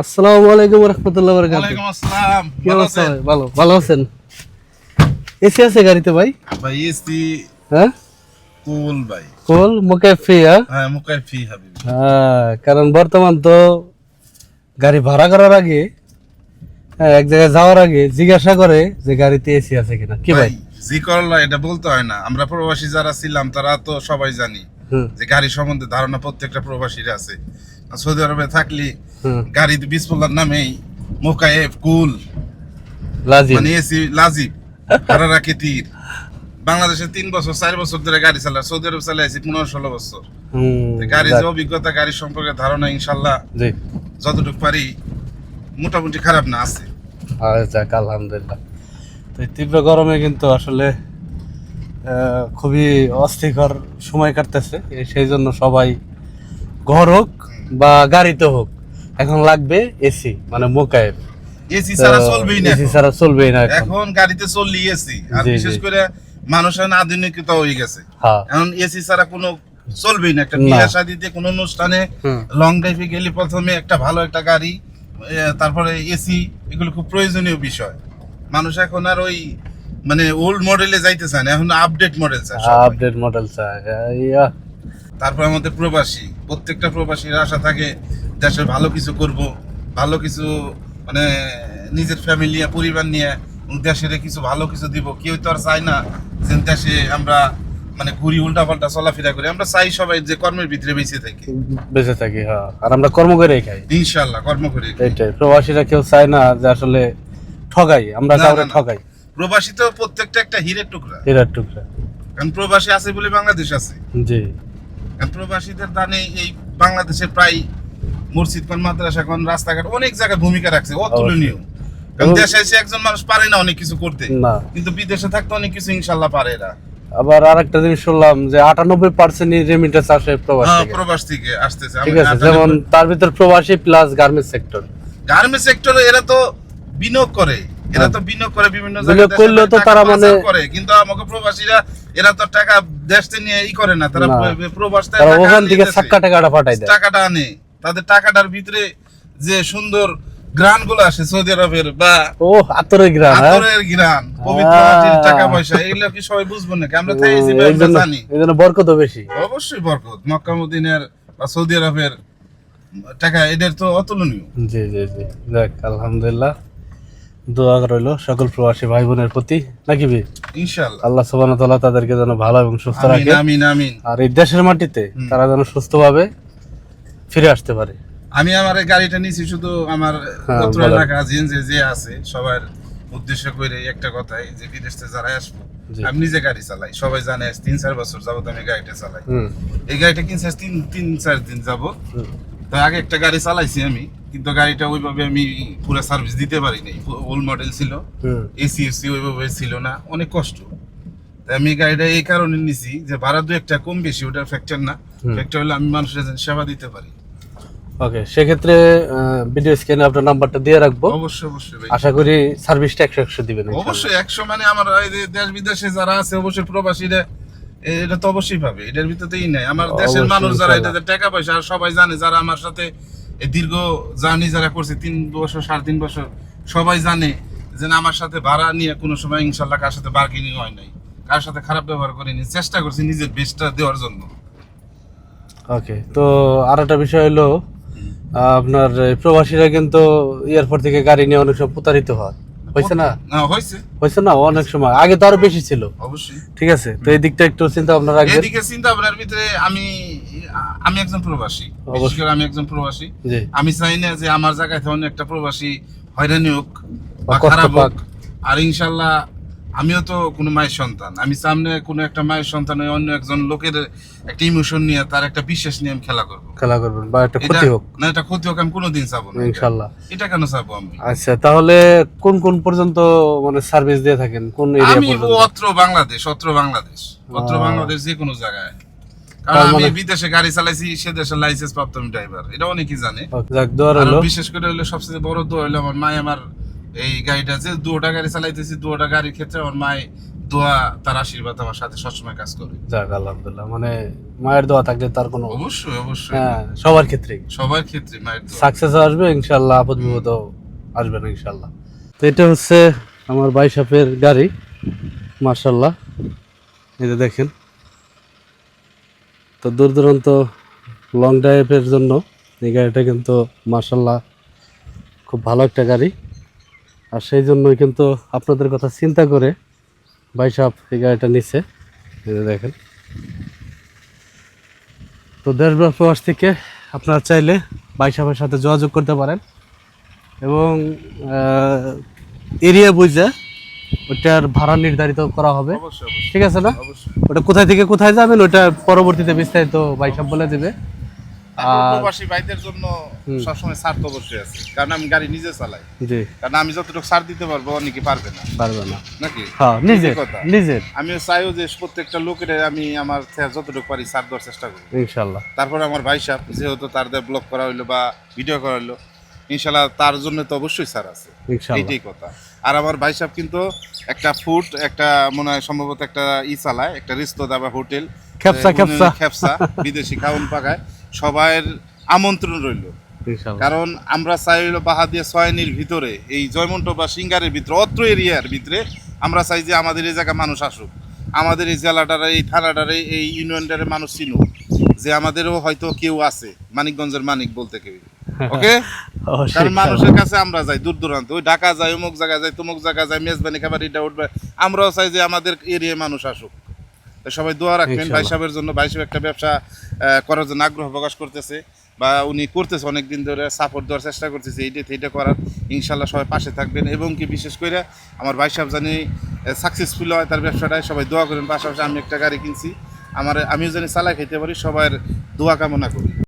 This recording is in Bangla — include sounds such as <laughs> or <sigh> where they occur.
আসসালামু আলাইকুম রহমতুল্লাহ বরকাত ওয়ালাইকুম আসসালাম। কি ভালো অবস্থা? ভালো ভালো আছেন। এসি আছে গাড়িতে ভাই? ভাই এসি হ্যাঁ? কুল ভাই। কোল মুকাফি হ্যাঁ? হ্যাঁ মুকাই হাবিবি। হ্যাঁ, কারণ বর্তমান তো গাড়ি ভাড়া করার আগে হ্যাঁ, এক জায়গায় যাওয়ার আগে জিজ্ঞাসা করে যে গাড়িতে এসি আছে কিনা। কি ভাই জি করলা এটা বলতে হয় না। আমরা প্রবাসী যারা ছিলাম তারা তো সবাই জানি যে গাড়ি সম্বন্ধে ধারণা প্রত্যেকটা প্রবাসীর আছে। সৌদি আরবে থাকলে হুম। গাড়ি বিসপোলার নামেই মোকায়েফ কুল মানে এসি লাজিব হারারা কেতির বাংলাদেশে তিন বছর চার বছর ধরে গাড়ি চালা সৌদি আরব চালাইছি পনেরো ষোলো বছর। গাড়ির যে অভিজ্ঞতা গাড়ির সম্পর্কে ধারণা ইনশাল্লাহ যতটুকু পারি মোটামুটি খারাপ না আছে। যাক আলহামদুলিল্লাহ। তো তীব্র গরমে কিন্তু আসলে খুবই অস্থিকর সময় কাটতেছে। সেই জন্য সবাই ঘর হোক। বা গাড়িতে হোক এখন লাগবে এসি মানে মোকায়েব এসি ছাড়া চলবেই না এসি ছাড়া চলবেই না এখন। গাড়িতে চললি এসি আর বিশেষ। করে মানুষের আধুনিকতা হয়ে গেছে। হ্যাঁ। এখন এসি ছাড়া কোনো চলবেই না। একটা। বিয়ে শাদিতে কোনো অনুষ্ঠানে লং ড্রাইভে গেলে প্রথমে একটা ভালো একটা গাড়ি তারপরে এসি এগুলো খুব প্রয়োজনীয় বিষয়। মানুষ এখন আর ওই মানে ওল্ড মডেলে যাইতে চায় না এখন আপডেট মডেল চায় আপডেট মডেল চাই ইয়া। তারপর আমাদের প্রবাসী প্রত্যেকটা প্রবাসীর আশা থাকে দেশের ভালো কিছু করব ভালো কিছু মানে নিজের ফ্যামিলি পরিবার নিয়ে দেশের কিছু ভালো কিছু দিব। কেউ তো আর চায় না যে দেশে আমরা মানে ঘুরি উল্টা পাল্টা চলাফেরা করি। আমরা চাই সবাই যে কর্মের ভিতরে বেঁচে থাকি। বেঁচে থাকি হ্যাঁ। আর আমরা কর্ম করে খাই। ইনশাল্লাহ কর্ম করে এইটাই। প্রবাসীরা কেউ চায় না যে আসলে ঠগাই আমরা কাউরে না। ঠগাই। প্রবাসী তো প্রত্যেকটা একটা হীরের টুকরা। হীরার টুকরা। কারণ প্রবাসী আছে বলে বাংলাদেশ আছে। জি। প্রবাসীদের দানে এই বাংলাদেশে প্রায় মসজিদ কোন মাদ্রাসা কোন রাস্তাঘাট অনেক জায়গায় ভূমিকা রাখছে অতুলনীয়। কারণ দেশে এসে একজন মানুষ পারে না অনেক কিছু করতে। কিন্তু বিদেশে থাকতে অনেক কিছু ইনশাল্লাহ পারে এরা। আবার আরেকটা জিনিস শুনলাম যে আটানব্বই পার্সেন্ট রেমিটেন্স আসে প্রবাস হ্যাঁ প্রবাস থেকে আসতেছে। ঠিক আছে যেমন তার ভিতর প্রবাসী প্লাস গার্মেন্টস সেক্টর গার্মেন্টস সেক্টরে এরা তো বিনিয়োগ করে। এরা তো বিনিয়োগ করে বিভিন্ন জায়গায় দেশে করলেও তো টাকা তারা মানে- করে। কিন্তু আমাকে প্রবাসীরা এরা তো টাকা দেশ থেকে নিয়ে ই করে না। তারা প্রবাস থেকে ওখান থেকে সাক্কা টাকাটা পাঠাই দেয়। টাকাটা আনে। তাদের টাকাটার ভিতরে যে সুন্দর গ্রানগুলো আসে সৌদি আরবের বা ও আতরের গ্রাম হ্যাঁ? আতরের গ্রান পবিত্র মাটির টাকা পয়সা এগুলো কি সবাই বুঝব নাকি? আমরা এই জানি। এই জন্য বরকত বেশি। অবশ্যই বরকত। মক্কা মদিনের বা সৌদি আরবের টাকা এদের তো অতুলনীয়। জি জি জি। যাক আলহামদুলিল্লাহ। দোয়া রইল সকল প্রবাসী ভাই বোনের প্রতি। নাকি ভাই? ইনশাল্লাহ আল্লাহ সুবহানাহু ওয়া তাআলা তাদেরকে যেন ভালো এবং সুস্থ রাখে। আমিন আমিন। আর এই দেশের মাটিতে তারা যেন সুস্থভাবে ফিরে আসতে পারে। আমি আমার গাড়িটা নিছি শুধু আমার হ্যাঁ, এলাকা জিন যে যে আছে সবার উদ্দেশ্য করে একটা কথাই যে বিদেশ থেকে যারা আসব আমি নিজে গাড়ি চালাই। সবাই জানে তিন চার বছর যাবত আমি গাড়িটা চালাই। এই গাড়িটা কিনছে তিন তিন চার দিন যাব। তো আগে একটা গাড়ি চালাইছি আমি কিন্তু গাড়িটা ওইভাবে আমি পুরো সার্ভিস দিতে পারিনি। ওল্ড মডেল ছিল এসি এসি ওইভাবে ছিল না অনেক কষ্ট। তাই আমি গাড়িটা এই কারণে নিছি যে ভাড়া দু একটা কম বেশি ওটা ফ্যাক্টর না। ফ্যাক্টর হলে আমি মানুষের সেবা দিতে পারি। ওকে সেক্ষেত্রে ভিডিও স্ক্রিনে আপনার নাম্বারটা দিয়ে রাখব। অবশ্যই অবশ্যই আশা করি সার্ভিসটা একশো একশো দিবেন। অবশ্যই একশো মানে আমার দেশ বিদেশে যারা আছে অবশ্যই প্রবাসীরা এটা তো অবশ্যই পাবে এটার ভিতরেই নাই। আমার দেশের মানুষ যারা। এটাতে টাকা পয়সা আর সবাই জানে যারা আমার সাথে দীর্ঘ জার্নি যারা করছে তিন বছর সাড়ে তিন বছর সবাই জানে যে আমার সাথে ভাড়া নিয়ে কোনো সময় ইনশাল্লাহ কার সাথে বার্গেনিং হয় নাই। কার সাথে খারাপ ব্যবহার করিনি চেষ্টা করছি নিজের বেস্টটা দেওয়ার জন্য। ওকে তো আর একটা বিষয় হলো আপনার প্রবাসীরা কিন্তু এয়ারপোর্ট থেকে গাড়ি নিয়ে অনেক সময় প্রতারিত হয়। হয়েছে না? হয়েছে। হয়েছে না? অনেক সময়। আগে তো আরও বেশি ছিল। অবশ্যই। ঠিক আছে? তো এই দিকটা একটু চিন্তা ভাবনা রাখবেন। এদিকে চিন্তা ভাবনার ভিতরে আমি আমি একজন প্রবাসী। বিশেষ অবশ্যই। করে আমি একজন প্রবাসী। আমি চাই না যে আমার জায়গায় তেমন একটা প্রবাসী হয়রানি হোক বা বা খারাপ হোক। আর ইনশাল্লাহ আমিও তো কোনো মায়ের সন্তান। আমি সামনে কোনো একটা মায়ের সন্তান অন্য একজন লোকের একটা ইমোশন নিয়ে তার একটা বিশ্বাস নিয়ে আমি খেলা করব। খেলা করবেন বা একটা ক্ষতি হোক। না এটা ক্ষতি হোক আমি কোনোদিন চাবো না। এটা। ইনশাল্লাহ। এটা কেন চাবো আমি? আচ্ছা তাহলে কোন কোন পর্যন্ত মানে সার্ভিস দিয়ে থাকেন? কোন এরিয়া পর্যন্ত? আমি অত্র বাংলাদেশ অত্র বাংলাদেশ। অত্র বাংলাদেশ যে কোনো জায়গায়। কারণ আমি মানে- বিদেশে গাড়ি চালাইছি সে দেশের লাইসেন্স প্রাপ্ত আমি ড্রাইভার এটা অনেকেই জানে। যাক হলো বিশেষ করে হলো সবচেয়ে বড় দোয়া হলো আমার মায় আমার এই গাড়িটা যে দুটা গাড়ি চালাইতেছি দুটা গাড়ির ক্ষেত্রে আমার মায় দোয়া তার আশীর্বাদ আমার সাথে সবসময় কাজ করে। যাক আলহামদুলিল্লাহ। মানে মায়ের দোয়া থাকলে তার কোনো অবশ্যই অবশ্যই। হ্যাঁ সবার ক্ষেত্রেই। সবার ক্ষেত্রে মায়ের দোয়া। সাকসেস আসবে ইনশাল্লাহ আপদ বিপদ আসবে না ইনশাল্লাহ তো এটা হচ্ছে আমার বাইশাপের গাড়ি মার্শাল্লাহ এই যে দেখেন। তো দূর দূরান্ত লং ড্রাইভের জন্য এই গাড়িটা কিন্তু মার্শাল্লাহ খুব ভালো একটা গাড়ি। আর সেই জন্যই কিন্তু আপনাদের কথা চিন্তা করে বাইশাপ এই গাড়িটা নিচ্ছে দেখেন। তো দেশ প্রবাস থেকে আপনারা চাইলে বাইশাপের সাথে যোগাযোগ করতে পারেন। এবং এরিয়া বুঝে ওটার ভাড়া নির্ধারিত করা হবে। ঠিক আছে না? ওটা কোথায় থেকে কোথায় যাবেন ওটা পরবর্তীতে বিস্তারিত বাইশাপ বলে দেবে। প্রবাসী ভাইদের জন্য সবসময় ছাড় তো অবশ্যই আছে। কারণ আমি গাড়ি নিজে চালাই। জি। কারণ আমি যতটুকু ছাড় দিতে পারব অনেকে পারবে না। পারবে না। নাকি? হ্যাঁ নিজের কথা। নিজের। আমিও চাইও যে প্রত্যেকটা লোকের আমি আমার যতটুকু পারি ছাড় দেওয়ার চেষ্টা করি। ইনশাল্লাহ। তারপরে আমার ভাই সাহেব যেহেতু তার ব্লগ করা হইল বা ভিডিও করা হইল ইনশাল্লাহ তার জন্য তো অবশ্যই ছাড় আছে। এইটাই কথা। আর আমার ভাই সাহেব কিন্তু একটা ফুড একটা মনে হয় সম্ভবত একটা ই চালায় একটা রিস্তো দাবা হোটেল খেপসা, খেপসা। খেপসা বিদেশি খাওয়ান পাকায়। সবার আমন্ত্রণ রইল। কারণ আমরা চাই হলো বাহাদিয়া সয়নির ভিতরে এই জয়মন্ট বা সিঙ্গারের ভিতরে অত্র এরিয়ার ভিতরে আমরা চাই যে আমাদের এই জায়গায় মানুষ আসুক। আমাদের এই জেলাটার এই থানাটারে এই ইউনিয়নটারে মানুষ চিনুক যে আমাদেরও হয়তো কেউ আছে মানিকগঞ্জের মানিক বলতে কেউ। <laughs> ওকে? কারণ মানুষের কাছে আমরা যাই দূর দূরান্ত ওই ঢাকা যাই অমুক জায়গায় যাই তুমুক জায়গায় যাই মেজবানি খাবার এটা উঠবে। আমরাও চাই যে আমাদের এরিয়ায় মানুষ আসুক। সবাই দোয়া রাখবেন। ভাই সাহেবের জন্য ভাই সাহেব একটা ব্যবসা করার জন্য আগ্রহ প্রকাশ করতেছে বা উনি করতেছে অনেক দিন ধরে সাপোর্ট দেওয়ার চেষ্টা করতেছে এইটা এইটা করার। ইনশাল্লাহ সবাই পাশে থাকবেন এবং কি বিশেষ করে আমার ভাই সাহেব জানি সাকসেসফুল হয় তার ব্যবসাটায়, সবাই দোয়া করেন। পাশাপাশি আমি একটা গাড়ি কিনছি। আমার আমিও জানি চালাই খেতে পারি সবার দোয়া কামনা করি।